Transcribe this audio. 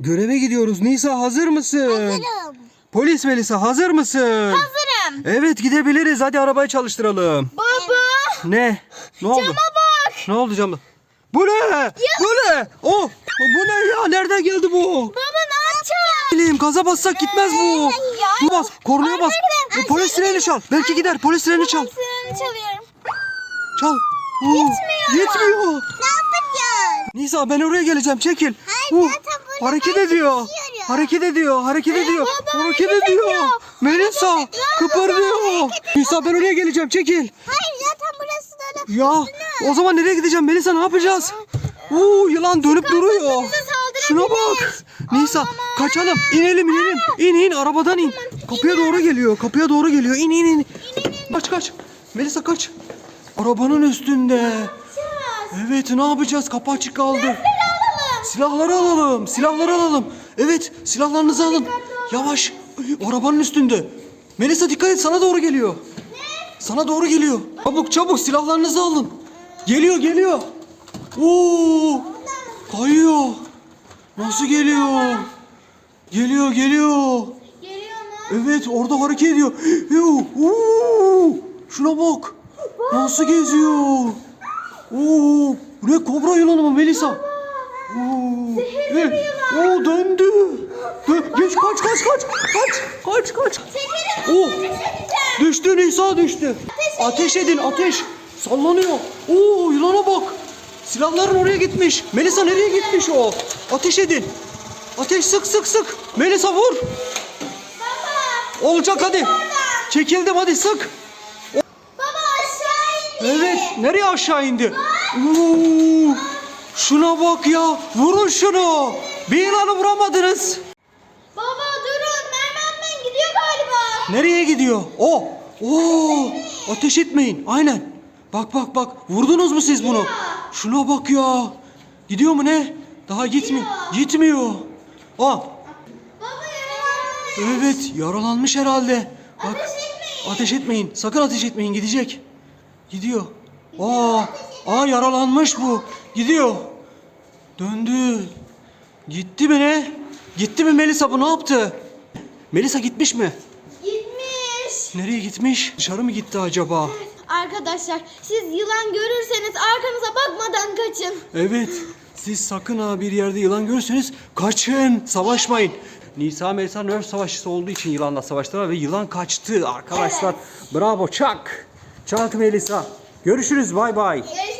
Göreve gidiyoruz. Nisa hazır mısın? Hazırım. Polis Melisa hazır mısın? Hazırım. Evet gidebiliriz. Hadi arabayı çalıştıralım. Baba. Ne? Ne oldu? Cama bak. Ne oldu camda? Bu ne? Bu ne? Oh, bu ne ya? Nereden geldi bu? Baba ne yapacağız? Bileyim gaza bassak gitmez bu. Ya. Dur bas, kornaya bas. E, Polis sireni çal. Belki gider. Polis sireni çal. Sırrını çalıyorum. Çal. Oo, Gitmiyor. Gitmiyor. Ne yapacağız? Nisa ben oraya geleceğim. Çekil. Hayır, Uh, hareket ediyor. Hareket ediyor. Hareket ediyor. hareket ediyor. Melisa kıpırdıyor. Nisa ben oraya geleceğim. Çekil. Hayır zaten burası da Ya o zaman nereye gideceğim Melisa ne yapacağız? Oo yılan dönüp duruyor. Şuna bak. Nisa kaçalım. İnelim inelim. İn in arabadan in. Kapıya doğru geliyor. Kapıya doğru geliyor. İn in in. Kaç kaç. Melisa kaç. Arabanın üstünde. Evet ne yapacağız? Kapı açık kaldı. Silahları alalım. Silahları alalım. Evet silahlarınızı alın. Yavaş. Arabanın üstünde. Melisa dikkat et sana doğru geliyor. Sana doğru geliyor. Çabuk çabuk silahlarınızı alın. Geliyor geliyor. Oo! Kayıyor. Nasıl geliyor? Geliyor geliyor. Evet orada hareket ediyor. Oo! Şuna bak. Nasıl geziyor? Oo! Bu ne kobra yılanı mı Melisa? Oo! Evet. Oo döndü. Dö Geç kaç kaç kaç. Kaç kaç kaç. Oo! Düştü Nisa düştü. Ateş edin ateş. Sallanıyor. Oo yılana bak. Silahların oraya gitmiş. Melisa nereye gitmiş o? Ateş edin. Ateş sık sık sık. Melisa vur. Olacak hadi. Çekildim hadi sık. Baba aşağı indi. Evet nereye aşağı indi? Oo, şuna bak ya. Vurun şunu. Bir yılanı vuramadınız. Baba durun. Merdiven gidiyor galiba. Nereye gidiyor? O. Oo! Ateş etmeyin. Aynen. Bak bak bak. Vurdunuz mu siz bunu? Şuna bak ya. Gidiyor mu ne? Daha gitmiyor. Gitmiyor. Aa, Baba yaralanmış. evet yaralanmış herhalde. Bak. Ateş etmeyin. Ateş etmeyin. Sakın ateş etmeyin. Gidecek. Gidiyor. Aa, aa yaralanmış bu. Gidiyor. Döndü. Gitti mi ne? Gitti mi Melisa bu ne yaptı? Melisa gitmiş mi? Gitmiş. Nereye gitmiş? Dışarı mı gitti acaba? Arkadaşlar siz yılan görürseniz arkanıza bakmadan kaçın. Evet. Siz sakın ha bir yerde yılan görürseniz kaçın. Savaşmayın. Nisa Melisa Nerf savaşçısı olduğu için yılanla savaştılar ve yılan kaçtı arkadaşlar. Bravo Çak. Çak Melisa. Görüşürüz bay bay. Görüşürüz.